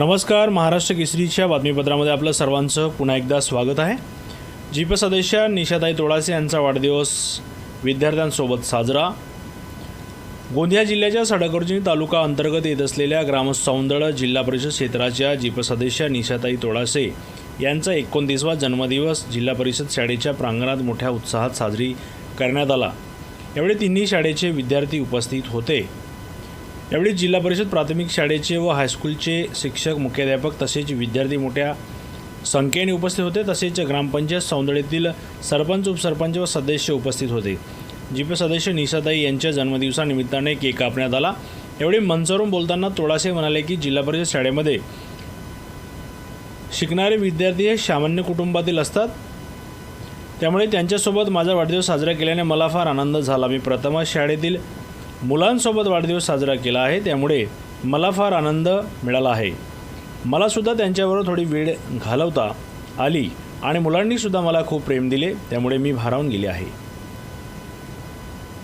नमस्कार महाराष्ट्र केसरीच्या बातमीपत्रामध्ये आपलं सर्वांचं पुन्हा एकदा स्वागत आहे. जीप सदस्य निशाताई तोडासे यांचा वाढदिवस विद्यार्थ्यांसोबत साजरा. गोंदिया जिल्ह्याच्या सडकर्जुनी तालुका अंतर्गत येत असलेल्या ग्रामसौंदळ जिल्हा परिषद क्षेत्राच्या जीप सदस्य निशाताई तोडासे यांचा एकोणतीसवा जन्मदिवस जिल्हा परिषद शाळेच्या प्रांगणात मोठ्या उत्साहात साजरी करण्यात आला. यावेळी तिन्ही शाळेचे विद्यार्थी उपस्थित होते. यावेळी जिल्हा परिषद प्राथमिक शाळेचे व हायस्कूलचे शिक्षक मुख्याध्यापक तसेच विद्यार्थी मोठ्या संख्येने उपस्थित होते. तसेच ग्रामपंचायत सौंदळीतील सरपंच उपसरपंच व सदस्य उपस्थित होते. जीपे सदस्य निशाताई यांच्या जन्मदिवसानिमित्ताने केक कापण्यात आला. यावेळी मंचावरून बोलताना तोडासे म्हणाले की जिल्हा परिषद शाळेमध्ये शिकणारे विद्यार्थी हे सामान्य कुटुंबातील असतात. त्यामुळे त्यांच्यासोबत माझा वाढदिवस साजरा केल्याने मला फार आनंद झाला. मी प्रथमच शाळेतील मुलांसोबत वाढदिवस साजरा केला आहे त्यामुळे मला फार आनंद मिळाला आहे. मलासुद्धा त्यांच्याबरोबर थोडी वेळ घालवता आली आणि मुलांनीसुद्धा मला खूप प्रेम दिले त्यामुळे मी भारावून गेले आहे.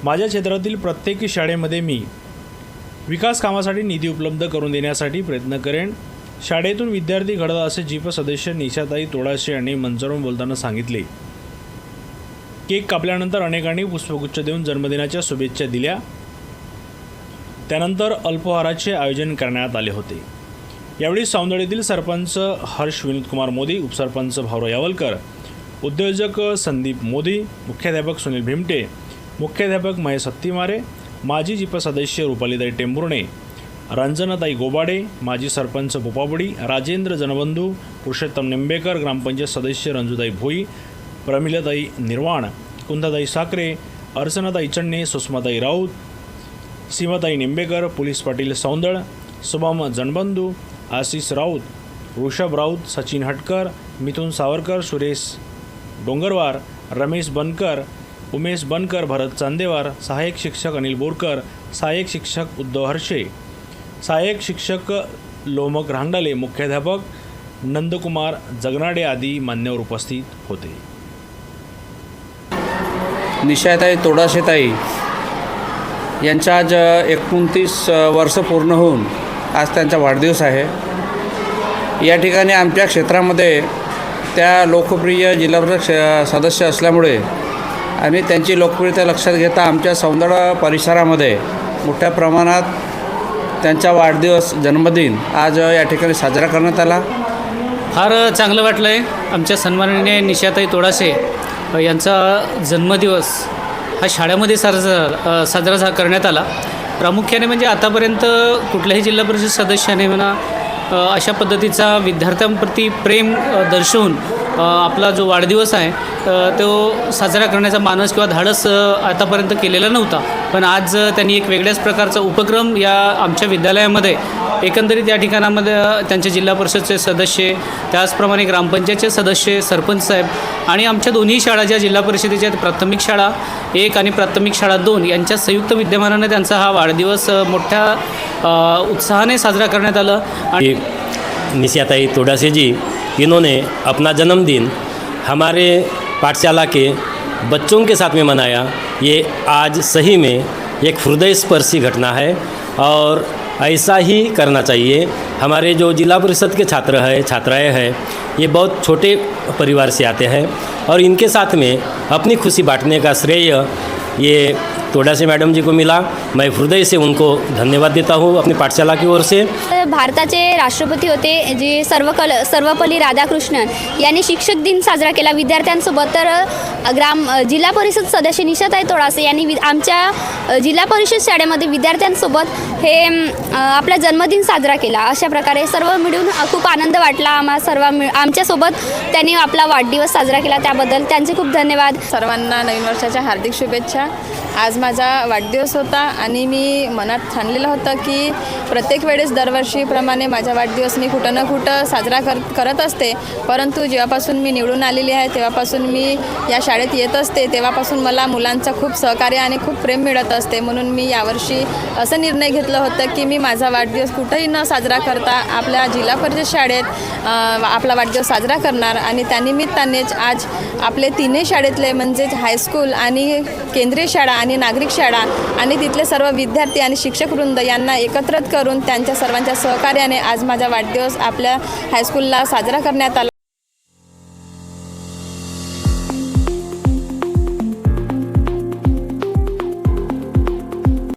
माझ्या क्षेत्रातील प्रत्येक शाळेमध्ये मी विकास कामासाठी निधी उपलब्ध करून देण्यासाठी प्रयत्न करेन. शाळेतून विद्यार्थी घडत असे जीप सदस्य निशाताई तोडाशे यांनी मंचावरून बोलताना सांगितले केक कापल्यानंतर अनेकांनी पुष्पगुच्छ देऊन जन्मदिनाच्या शुभेच्छा दिल्या. त्यानंतर अल्पहाराचे आयोजन करण्यात आले होते. यावेळी सौंदर्यातील सरपंच हर्ष विनोदकुमार मोदी उपसरपंच भाऊराव यावलकर उद्योजक संदीप मोदी मुख्याध्यापक सुनील भिमटे मुख्याध्यापक महेश हत्तीमारे माजी जिप सदस्य रुपालीताई टेंभुर्णे रंजनाताई गोबाडे माजी सरपंच बोपाबडी राजेंद्र जनबंधू पुरुषोत्तम निंबेकर ग्रामपंचायत सदस्य रंजुताई भोई प्रमिलाताई निर्वाण कुंदाताई साखरे अर्चनाताई चण्णे सुषमाताई राऊत सीमाताई निंबेकर पोलीस पाटील सौंदळ शुभम जनबंधू आशिष राऊत ऋषभ राऊत सचिन हटकर मिथुन सावरकर सुरेश डोंगरवार रमेश बनकर उमेश बनकर भरत चांदेवार सहाय्यक शिक्षक अनिल बोरकर सहाय्यक शिक्षक उद्धव हर्षे सहाय्यक शिक्षक लोमक रांगडाले मुख्याध्यापक नंदकुमार जगनाडे आदी मान्यवर उपस्थित होते. निशाताई तोडाशेताई यांच्या आज एकोणतीस वर्ष पूर्ण होऊन आज त्यांचा वाढदिवस आहे. या ठिकाणी आमच्या क्षेत्रामध्ये त्या लोकप्रिय जिल्हा परिषद श- सदस्य असल्यामुळे आणि त्यांची लोकप्रियता लक्षात घेता आमच्या सौंदर्य परिसरामध्ये मोठ्या प्रमाणात त्यांचा वाढदिवस जन्मदिन आज या ठिकाणी साजरा करण्यात आला. फार चांगलं वाटलं आहे आमच्या सन्माननीय निशाताई तोडासे यांचा जन्मदिवस हा शाळेमध्ये साजरा साजरा झा करण्यात आला. प्रामुख्याने म्हणजे आतापर्यंत कुठल्याही जिल्हा परिषद सदस्याने म्हणा अशा पद्धतीचा विद्यार्थ्यांप्रती प्रेम दर्शवून आपला जो वाढदिवस आहे तो साजरा करण्याचा मानस किंवा धाडस आतापर्यंत केलेला नव्हता. पण आज त्यांनी एक वेगळ्याच प्रकारचा उपक्रम या आमच्या विद्यालयामध्ये एकंदरीत या ठिकाणामध्ये त्यांचे जिल्हा परिषदचे सदस्य त्याचप्रमाणे ग्रामपंचायतचे सदस्य सरपंच साहेब आणि आमच्या दोन्ही शाळा ज्या जिल्हा परिषदेच्या आहेत, प्राथमिक शाळा एक आणि प्राथमिक शाळा दोन यांच्या संयुक्त विद्यमानाने त्यांचा हा वाढदिवस मोठ्या उत्साहाने साजरा करण्यात आलं. आणि निशियाताई तोडासेजी इन्होंने अपना जन्मदिन हमारे पाठशाला के बच्चों के साथ में मनाया। ये आज सही में एक हृदय स्पर्शी घटना है और ऐसा ही करना चाहिए। हमारे जो जिला परिषद के छात्र हैं, छात्राएँ हैं, ये बहुत छोटे परिवार से आते हैं और इनके साथ में अपनी खुशी बांटने का श्रेय ये तोडासे मैडम जी को मिला. मैं हृदय से उनको धन्यवाद देता हूँ अपनी पाठशाला की ओर से. भारताचे राष्ट्रपती होते जे सर्वकल सर्वपल्ली राधाकृष्णन यांनी शिक्षक दिन साजरा केला. विद्यार्थ्यांसोबत तर ग्राम जिल्हा परिषद सदस्य निशाताई तोडासे यांनी वि आमच्या जिल्हा परिषद शाळेमध्ये विद्यार्थ्यांसोबत हे आपला जन्मदिन साजरा केला. अशा प्रकारे सर्व मिळून खूप आनंद वाटला. आम्हा सर्व मिळ आमच्यासोबत त्यांनी आपला वाढदिवस साजरा केला. त्याबद्दल त्यांचे खूप धन्यवाद. सर्वांना नवीन वर्षाच्या हार्दिक शुभेच्छा. आज माझा वाढदिवस होता आणि मी मनात ठाणलेलं होतं की प्रत्येक वेळेस दरवर्षीप्रमाणे माझा वाढदिवस मी कुठं ना कुठं साजरा कर करत असते. परंतु जेव्हापासून मी निवडून आलेली आहे तेव्हापासून मी या शाळेत येत असते तेव्हापासून मला मुलांचं खूप सहकार्य आणि खूप प्रेम मिळत असते. म्हणून मी यावर्षी असं निर्णय घेतलं होतं की मी माझा वाढदिवस कुठंही न साजरा करता आपल्या जिल्हा परिषद शाळेत आपला वाढदिवस साजरा करणार. आणि त्यानिमित्तानेच आज आपले तिन्ही शाळेतले म्हणजेच हायस्कूल आणि केंद्रीय शाळा आणि नागरिक शाळा आणि तिथले सर्व विद्यार्थी आणि शिक्षकवृंद यांना एकत्रित करून त्यांच्या सर्वांच्या सहकार्याने आज माझा वाढदिवस आपल्या हायस्कूलला साजरा करण्यात आला.